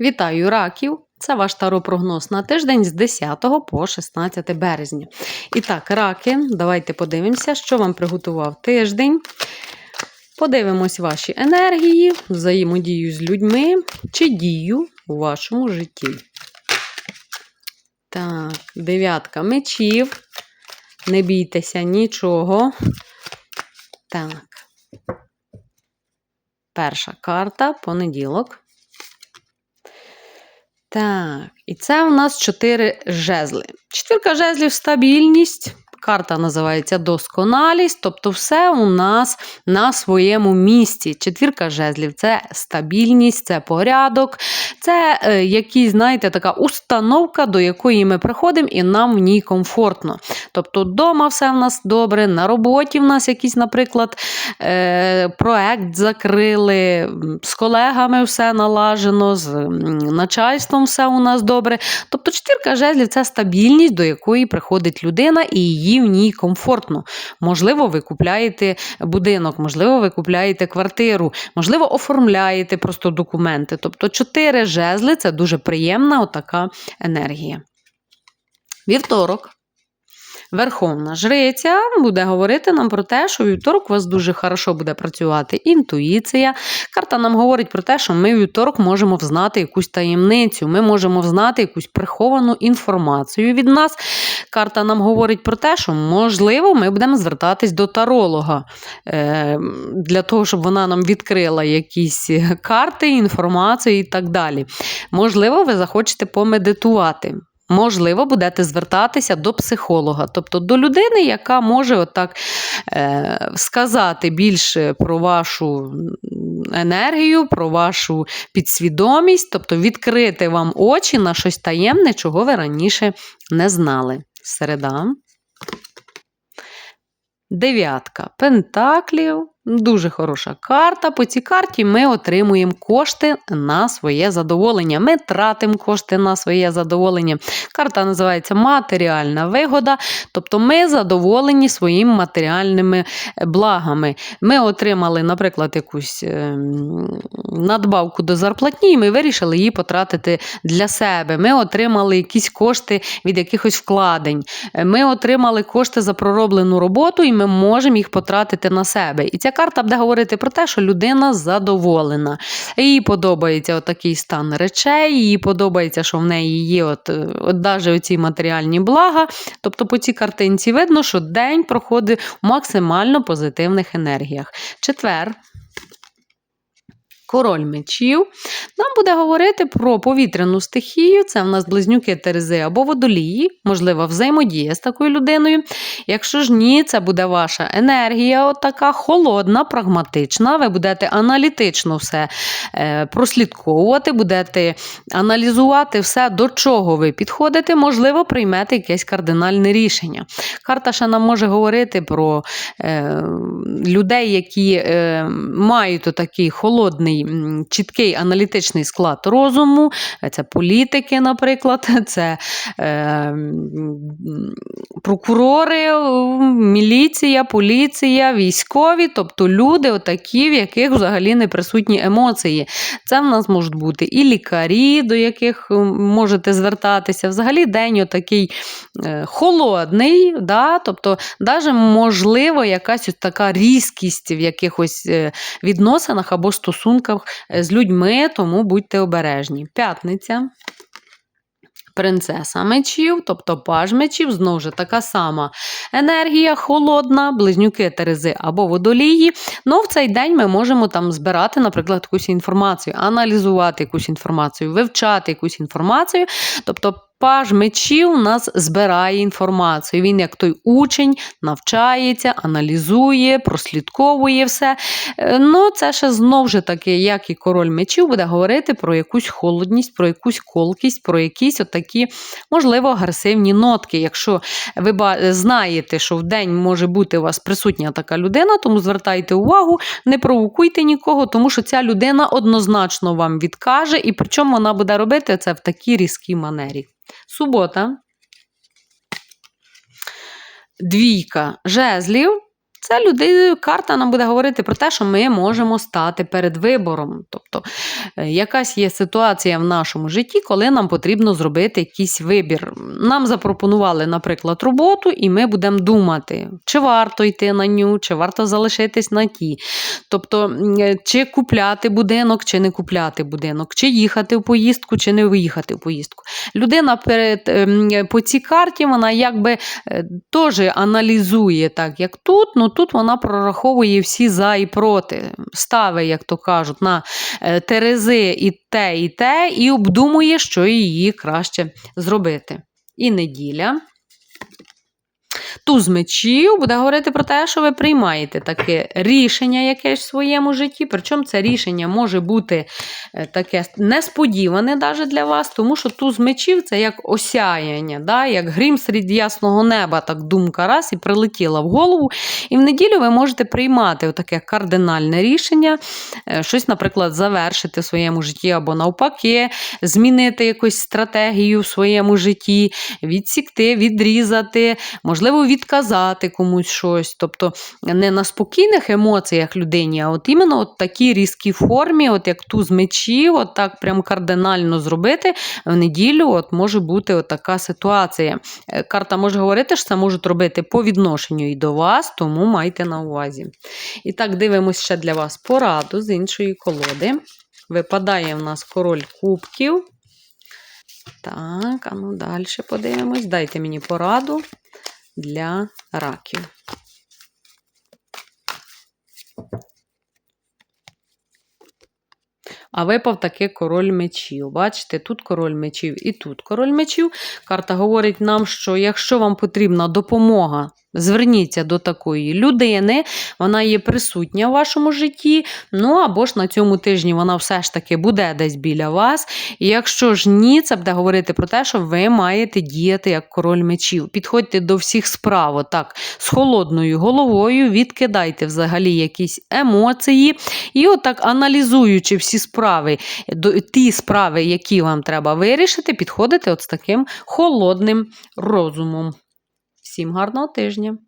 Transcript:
Вітаю раків! Це ваш таропрогноз на тиждень з 10 по 16 березня. І так, раки, давайте подивимося, що вам приготував тиждень. Подивимось ваші енергії, взаємодію з людьми чи дію у вашому житті. Так, дев'ятка мечів. Не бійтеся нічого. Так. Перша карта понеділок. Так, і це у нас чотири жезли. Четвірка жезлів стабільність. Карта називається досконалість, тобто все у нас на своєму місці. Четвірка жезлів це стабільність, це порядок, це е, якісь, знаєте, така установка, до якої ми приходимо, і нам в ній комфортно. Тобто, вдома все в нас добре, на роботі в нас якийсь, наприклад, е, проект закрили, з колегами все налажено, з начальством все у нас добре. Тобто, четвірка жезлів це стабільність, до якої приходить людина, і її в ній комфортно. Можливо, ви купляєте будинок, можливо, ви купляєте квартиру, можливо, оформляєте просто документи. Тобто, чотири жезли це дуже приємна отака енергія. Вівторок. Верховна жриця буде говорити нам про те, що вівторок у вас дуже хорошо буде працювати інтуїція. Карта нам говорить про те, що ми вівторок можемо взнати якусь таємницю, ми можемо взнати якусь приховану інформацію від нас. Карта нам говорить про те, що можливо ми будемо звертатись до таролога е, для того, щоб вона нам відкрила якісь карти, інформацію і так далі. Можливо, ви захочете помедитувати. Можливо, будете звертатися до психолога, тобто до людини, яка може отак е, сказати більше про вашу енергію, про вашу підсвідомість, тобто відкрити вам очі на щось таємне, чого ви раніше не знали. Середа. Дев'ятка пентаклів. Дуже хороша карта. По цій карті ми отримуємо кошти на своє задоволення. Ми тратимо кошти на своє задоволення. Карта називається матеріальна вигода. Тобто ми задоволені своїми матеріальними е, благами. Ми отримали, наприклад, якусь ем, надбавку до зарплатні, і ми вирішили її потратити для себе. Ми отримали якісь кошти від якихось вкладень. Е, Ми отримали кошти за пророблену роботу, і ми можемо їх потратити на себе. І ця карта буде говорити про те, що людина задоволена. Їй подобається отакий стан речей, їй подобається, що в неї є от, е, от даже оці матеріальні блага. Тобто по цій картинці видно, що день проходить в максимально позитивних енергіях. Четвер. Король мечів нам буде говорити про повітряну стихію. Це в нас близнюки Терези або водолії, можлива взаємодія з такою людиною. Якщо ж ні, це буде ваша енергія, от така холодна, прагматична. Ви будете аналітично все е, прослідковувати, будете аналізувати все, до чого ви підходите, можливо, приймете якесь кардинальне рішення. Карта ще нам може говорити про е, людей, які е, мають такий холодний, м, чіткий аналітичний склад розуму. Це політики, наприклад, це е, прокурори, міліція, поліція, військові, тобто люди, отакі, в яких взагалі не присутні емоції. Це в нас можуть бути і лікарі, до яких можете звертатися. Взагалі день отакий е, холодний, да? тобто, навіть можливо, якась така різкість в якихось е, відносинах або стосунках е, з людьми, тому будьте обережні. П'ятниця. Принцеса мечів, тобто паж мечів, знову ж така сама енергія холодна, близнюки Терези або водолії. Ну, в цей день ми можемо там збирати, наприклад, якусь інформацію, аналізувати якусь інформацію, вивчати якусь інформацію. Тобто Паж мечів нас збирає інформацію. Він, як той учень, навчається, аналізує, прослідковує все. Е, Ну, це ще знову ж таки, як і король мечів, буде говорити про якусь холодність, про якусь колкість, про якісь отакі, можливо, агресивні нотки. Якщо ви знаєте, що в день може бути у вас присутня така людина, тому звертайте увагу, не провокуйте нікого, тому що ця людина однозначно вам відкаже, і причому вона буде робити це в такій різкій манері. Субота. Двійка жезлів. Це люди, карта нам буде говорити про те, що ми можемо стати перед вибором. Тобто е, якась є ситуація в нашому житті, коли нам потрібно зробити якийсь вибір. Нам запропонували, наприклад, роботу, і ми будемо думати, чи варто йти на ню, чи варто залишитись на тій. Тобто, е, чи купляти будинок, чи не купляти будинок, чи їхати в поїздку, чи не виїхати в поїздку. Людина перед ем, по цій карті вона якби е, теж аналізує так, як тут. Ну тут вона прораховує всі за і проти, ставить, як то кажуть, на е, терези і те, і те, і обдумує, що її краще зробити. І неділя. Туз мечів буде говорити про те, що ви приймаєте таке рішення якесь в своєму житті. Причому це рішення може бути е, таке несподіване навіть для вас, тому що туз мечів це як осяяння, да? як грім серед ясного неба, так думка раз і прилетіла в голову. І в неділю ви можете приймати таке кардинальне рішення, е, щось, наприклад, завершити в своєму житті, або навпаки, змінити якусь стратегію в своєму житті, відсікти, відрізати, можливо, відказати комусь щось. Тобто не на спокійних емоціях людині, а от іменно от такій різкій формі, от як туз мечів, от так прям кардинально зробити в неділю от може бути от така ситуація. Е, Карта може говорити, що це можуть робити по відношенню і до вас, тому майте на увазі. І так, дивимося ще для вас пораду з іншої колоди. Випадає в нас король кубків. Так, а ну далі подивимось. Дайте мені пораду для раків. А випав таки король мечів. Бачите, тут король мечів і тут король мечів. Карта говорить нам, що якщо вам потрібна допомога, зверніться до такої людини, вона є присутня в вашому житті. Ну або ж на цьому тижні вона все ж таки буде десь біля вас. І якщо ж ні, це буде говорити про те, що ви маєте діяти як король мечів. Підходьте до всіх справ, отак, з холодною головою, відкидайте взагалі якісь емоції. І отак, аналізуючи всі справи, ті справи, які вам треба вирішити, підходите от з таким холодним розумом. Всім гарного тижня!